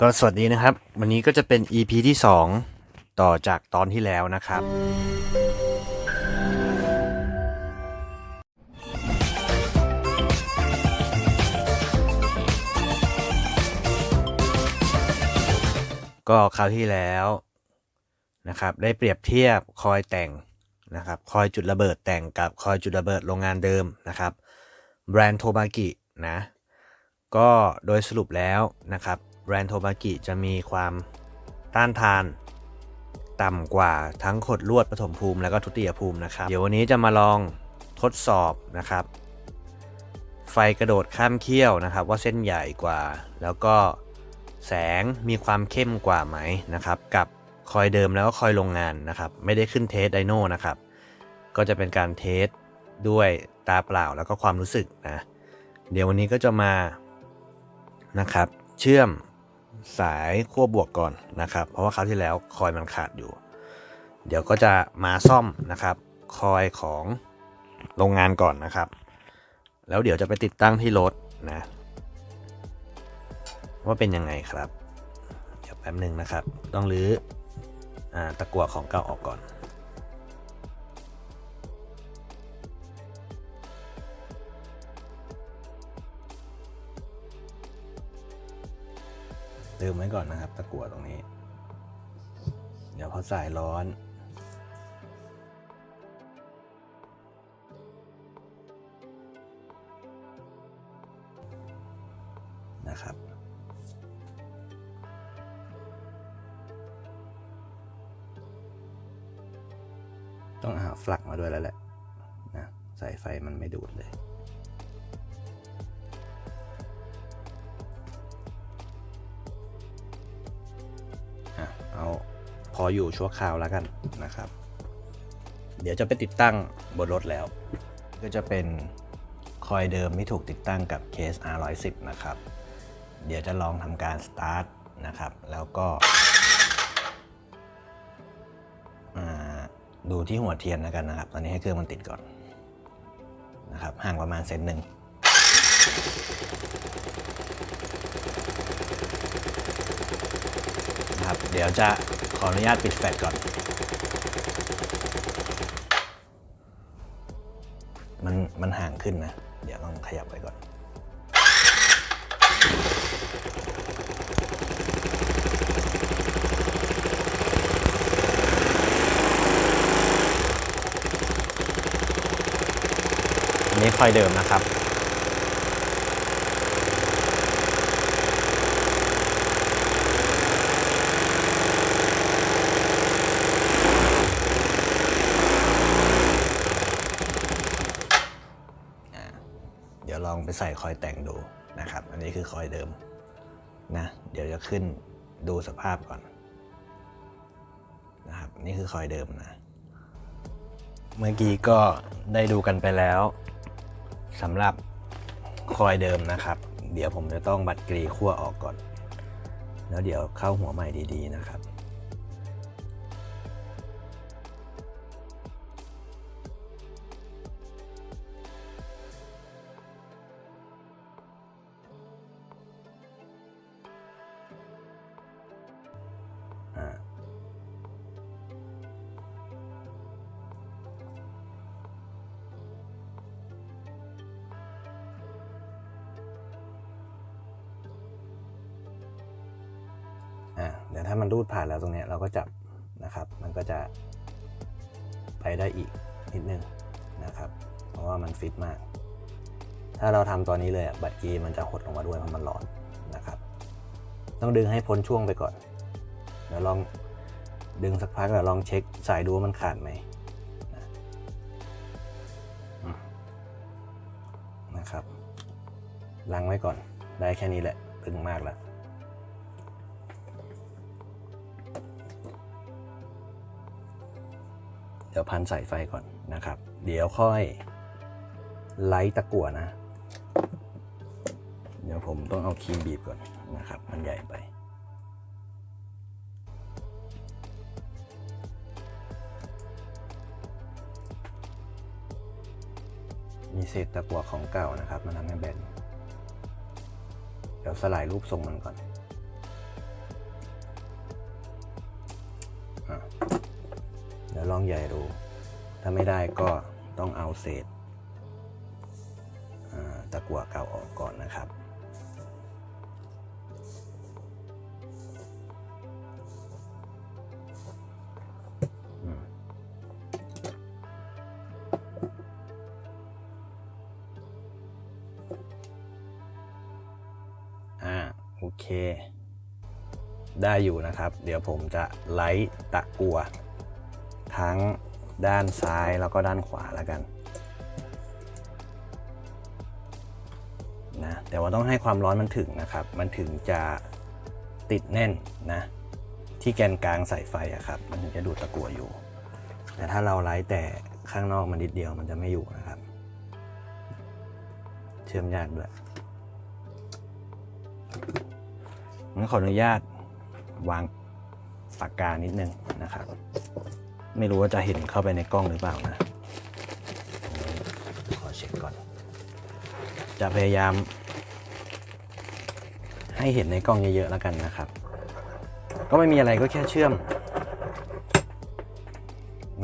ก็สวัสดีนะครับ วันนี้ก็จะเป็น EP ที่ 2 ต่อจากตอนที่แล้วนะครับ ก็คราวที่แล้วนะครับ ได้เปรียบเทียบคอยแต่งนะครับ คอยจุดระเบิดแต่งกับคอยจุดระเบิดโรงงานเดิมนะครับ แบรนด์โทบากินะ ก็โดยสรุปแล้วนะครับ แบรนด์โทบากิจะมีความต้านทาน ต่ำกว่าทั้งขดลวดปฐมภูมิแล้วก็ทุติยภูมินะครับ เดี๋ยววันนี้จะมาลองทดสอบนะครับ ไฟกระโดดข้ามเขี้ยวนะครับ ว่าเส้นใหญ่กว่า แล้วก็แสงมีความเข้มกว่าไหมนะครับ กับคอยเดิมแล้วก็คอยโรงงานนะครับ ไม่ได้ขึ้นเทสไดโนนะครับ ก็จะเป็นการเทสด้วยตาเปล่าแล้วก็ความรู้สึกนะ เดี๋ยววันนี้ก็จะมานะครับ เชื่อม สายขั้วบวกก่อนนะครับ เพราะว่าคราวที่แล้วคอยมันขาดอยู่ เดี๋ยวก็จะมาซ่อมนะครับคอยของโรงงานก่อนนะครับ แล้วเดี๋ยวจะไปติดตั้งที่รถนะ ว่าเป็นยังไงครับ เดี๋ยวแป๊บหนึ่งนะครับ ต้องรื้ออตะกั่วของเก่าออกก่อน ลืมไว้ก่อนนะครับ ตะกั่วตรงนี้ เดี๋ยวพอสายร้อนนะครับต้องหาฟลักมาด้วยแล้วแหละนะสายไฟมันไม่ดูดเลย พออยู่ชั่วคราวแล้วกันนะครับ เดี๋ยวจะไปติดตั้งบนรถแล้ว ก็จะเป็นคอยเดิมที่ถูกติดตั้งกับเคส R110 นะครับ เดี๋ยวจะลองทำการสตาร์ทนะครับ แล้วก็ดูที่หัวเทียนแล้วกันนะครับ ตอนนี้ให้เครื่องมันติดก่อนนะครับ ห่างประมาณเซนหนึ่ง นะครับเดี๋ยวจะขออนุญาตปิดแฟลชก่อน มันมันห่างขึ้นนะ เดี๋ยวต้องขยับไปก่อนนนี้คอยเดิมนะครับ เดี๋ยวลองไป ใส่คอยแต่งดูนะครับ อันนี้คือคอยเดิมนะ เดี๋ยวจะขึ้นดูสภาพก่อนนะครับ นี่คือคอยเดิมนะ เมื่อกี้ก็ได้ดูกันไปแล้วสำหรับคอยเดิมนะครับ เดี๋ยวผมจะต้องบัดกรีขั้วออกก่อน แล้วเดี๋ยวเข้าหัวใหม่ดีๆนะครับ อ่ถ้ามันรูดผ่านแล้วตรงนี้เราก็จับนะครับ มันก็จะไปได้อีกนิดนึงนะครับ เพราะว่ามันฟิตมาก ถ้าเราทำตอนนี้เลยอะบัตรกีมันจะหดลงมาด้วยเพราะมันร้อนนะครับ ต้องดึงให้พ้นช่วงไปก่อนเดี๋ยวลองดึงสักพักแล้วลองเช็คสายดูว่ามันขาดไหมนะอืมนะครับล้างไว้ก่อนได้แค่นี้แหละตึงมากแล้ว เดี๋ยวพันสายไฟก่อนนะครับ เดี๋ยวค่อยไล่ตะกั่วนะ เดี๋ยวผมต้องเอาครีมบีบก่อนนะครับ มันใหญ่ไป มีเศษตะกั่วของเก่านะครับ มันทำให้แบนเดี๋ยวสลายรูปทรงมันก่อน ลองใหญ่ดู ถ้าไม่ได้ก็ต้องเอาเศษตะกั่วเก่าออกก่อนนะครับ อ่า โอเค ได้อยู่นะครับ เดี๋ยวผมจะไลท์ตะกัว ทั้งด้านซ้ายแล้วก็ด้านขวาแล้วกันนะแต่ว่าต้องให้ความร้อนมันถึงนะครับ มันถึงจะติดแน่นนะที่แกนกลางสายไฟอะครับ มันถึงจะดูดตะกัวอยู่ แต่ถ้าเราไลท์แต่ข้างนอกมันนิดเดียวมันจะไม่อยู่นะครับ เชื่อมยากด้วยงั้นขออนุญาตวางปากกานิดนึงนะครับ ไม่รู้ว่าจะเห็นเข้าไปในกล้องหรือเปล่านะขอเช็คก่อน จะพยายาม ให้เห็นในกล้องเยอะๆแล้วกันนะครับ ก็ไม่มีอะไรก็แค่เชื่อม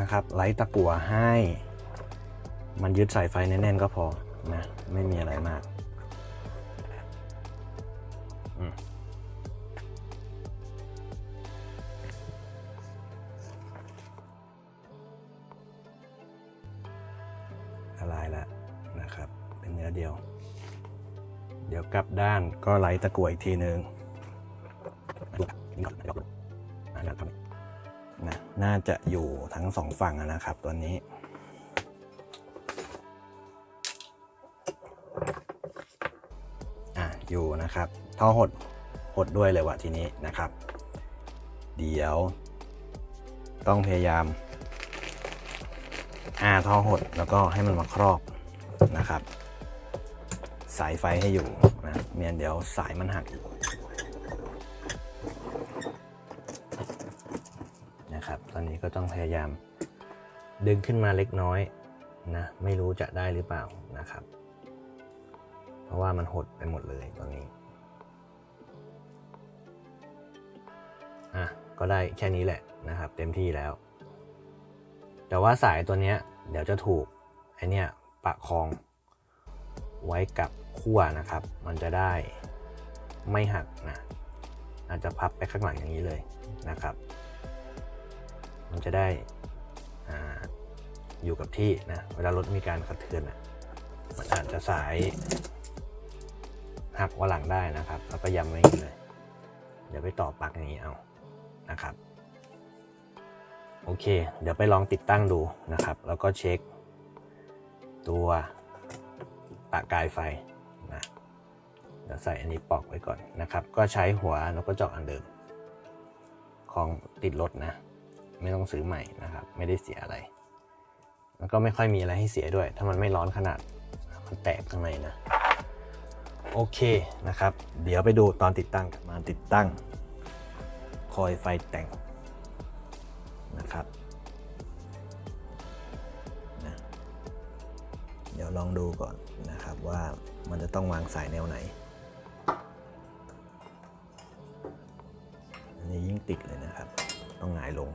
นะครับไลท์ตะกัวให้ มันยึดสายไฟแน่นๆก็พอนะ ไม่มีอะไรมาก ลายแล้วนะครับ เป็นเนื้อเดียว เดี๋ยวกลับด้านก็ไล่ตะกั่วอีกทีนึงนะน่าจะอยู่ทั้งสองฝั่งนะครับตัวนี้อะอยู่นะครับท่อหดหดด้วยเลยวะทีนี้นะครับ เดี๋ยว ต้องพยายาม อาท่อหดแล้วก็ให้มันมาครอบนะครับ สายไฟให้อยู่นะเมียนเดี๋ยวสายมันหักนะครับ ตอนนี้ก็ต้องพยายามดึงขึ้นมาเล็กน้อยนะไม่รู้จะได้หรือเปล่านะครับ เพราะว่ามันหดไปหมดเลยตอนนี้อะก็ได้แค่นี้แหละนะครับ เต็มที่แล้ว แต่ว่าสายตัวเนี้ยเดี๋ยวจะถูกไอเนี้ยประคองไว้กับขั้วนะครับ มันจะได้ไม่หักนะอาจจะพับไปข้างหลังอย่างนี้เลยนะครับ มันจะได้ออยู่กับที่นะเวลารถมีการกระเทือนนะมันอาจจะสายหักว่าหลังได้นะครับ แล้วก็ยำไว้อย่างนี้เลย เดี๋ยวไปต่อปลั๊กอย่างนี้เอานะครับ โอเค เดี๋ยวไปลองติดตั้งดูนะครับ แล้วก็เช็ค ตัวประกายไฟนะเดี๋ยวใส่อันนี้ปอกไว้ก่อนนะครับ ก็ใช้หัวนกกระจอกอันเดิม ของติดรถนะ ไม่ต้องซื้อใหม่นะครับ ไม่ได้เสียอะไร แล้วก็ไม่ค่อยมีอะไรให้เสียด้วย ถ้ามันไม่ร้อนขนาดมันแตกข้างในนะโอเคนะครับ เดี๋ยวไปดูตอนติดตั้งกันมาติดตั้ง คอยไฟแต่ง นะครับนะเดี๋ยวลองดูก่อนนะครับว่ามันจะต้องวางสายแนวไหนอันนี้ยิ่งติดเลยนะครับ ต้องหงายลง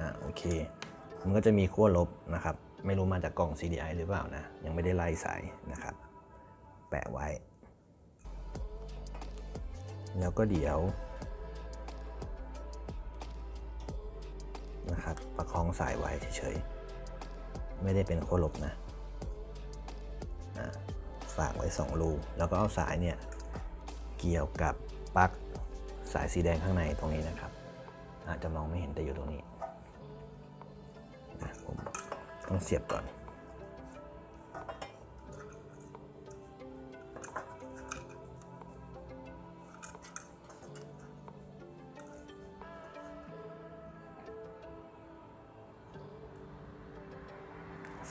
อะโอเค มันก็จะมีขั้วลบนะครับ ไม่รู้มาจากกล่อง CDI หรือเปล่านะ ยังไม่ได้ไล่สายนะครับ แปะไว้ แล้วก็เดี๋ยวนะครับประคองสายไว้เฉยๆ ไม่ได้เป็นขั้วลบนะนะฝากไว้ 2 รูแล้วก็เอาสายเนี่ยเกี่ยวกับปลั๊กสายสีแดงข้างในตรงนี้นะครับ อาจจะมองไม่เห็นแต่อยู่ตรงนี้นะผม ต้องเสียบก่อน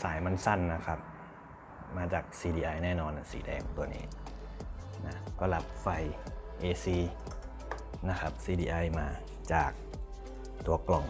สายมันสั้นนะครับ มาจาก CDI แน่นอนสีแดงตัวนี้นะก็รับไฟ AC นะครับ CDI มาจากตัวกล่อง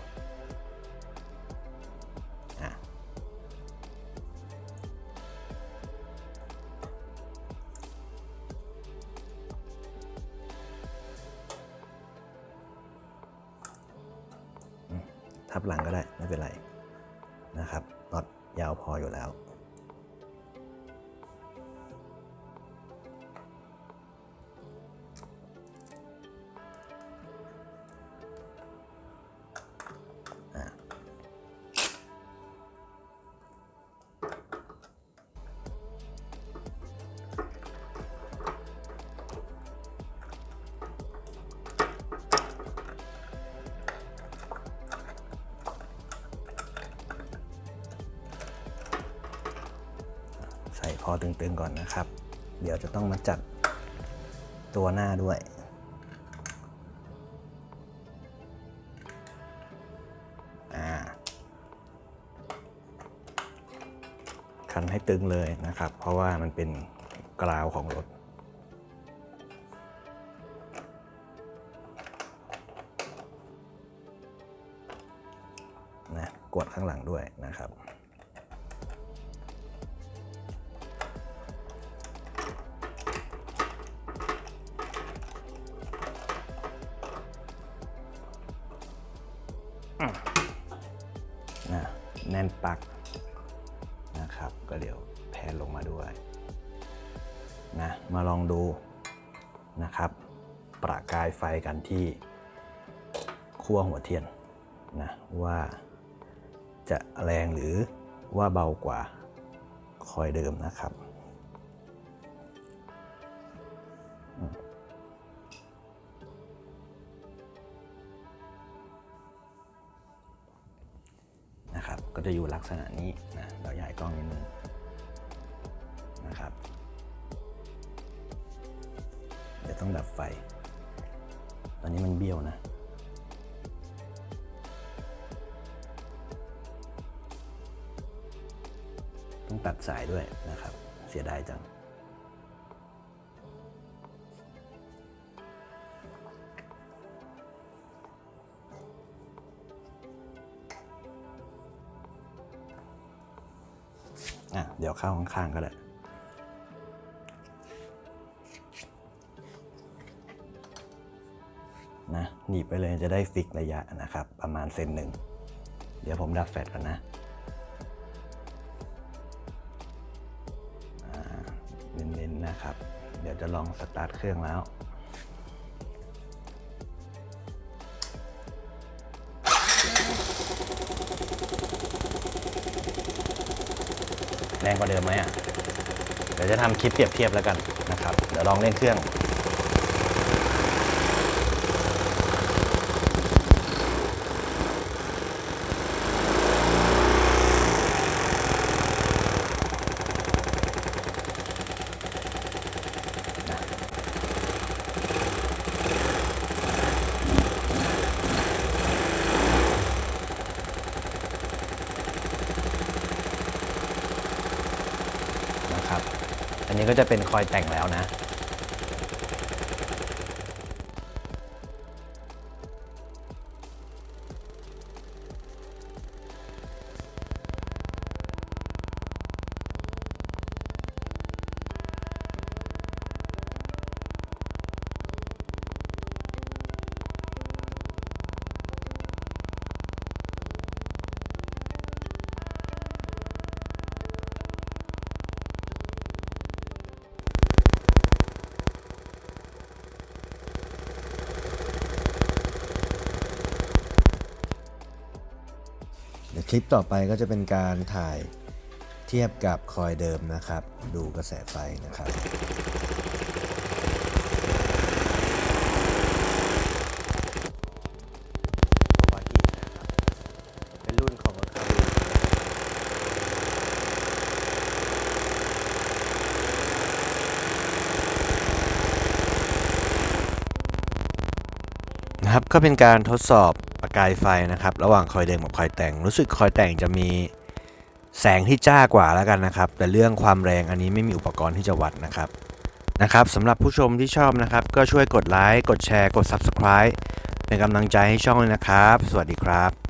คอตึงๆก่อนนะครับ เดี๋ยวจะต้องมาจัดตัวหน้าด้วยคันให้ตึงเลยนะครับ เพราะว่ามันเป็นกราวของรถนะกดข้างหลังด้วยนะครับ แน่นปักนะครับ ก็เดี๋ยวแพนลงมาด้วยนะมาลองดูนะครับ ประกายไฟกันที่ขั้วหัวเทียนนะว่าจะแรงหรือว่าเบากว่าคอยเดิมนะครับ จะอยู่ลักษณะนี้นะเราย้ายกล้องนิดนึงนะครับเดี๋ยวต้องดับไฟ ตอนนี้มันเบี้ยวนะต้องตัดสายด้วยนะครับ เสียดายจัง เดี๋ยวเข้าข้างๆก็ได้นะหนีบไปเลยจะได้ฟิกระยะนะครับ ประมาณเซนหนึ่ง เดี๋ยวผมดับแฟลชก่อนนะเน้นๆนะครับ เดี๋ยวจะลองสตาร์ทเครื่องแล้ว แรงกว่าเดิมไหมอะเดี๋ยวจะทำคลิปเปรียบเทียบแล้วกันนะครับ เดี๋ยวลองเล่นเครื่อง นะครับ อันนี้ ก็จะเป็นคอยแต่งแล้วนะ ลิปต่อไปก็จะเป็นการถ่ายเทียบกับคอยเดิมนะครับ ดูกระแสไฟนะครับวากินะครับเป็นรุ่นของรถคาร์บูนะครับก็เป็นการทดสอบ กายไฟนะครับ ระหว่างคอยเดิมกับคอยแต่ง รู้สึกคอยแต่งจะมีแสงที่จ้ากว่าแล้วกันนะครับ แต่เรื่องความแรงอันนี้ไม่มีอุปกรณ์ที่จะวัดนะครับนะครับสำหรับผู้ชมที่ชอบนะครับ ก็ช่วยกดไลค์กดแชร์กด Subscribe เป็นกำลังใจให้ช่องเลยนะครับ สวัสดีครับ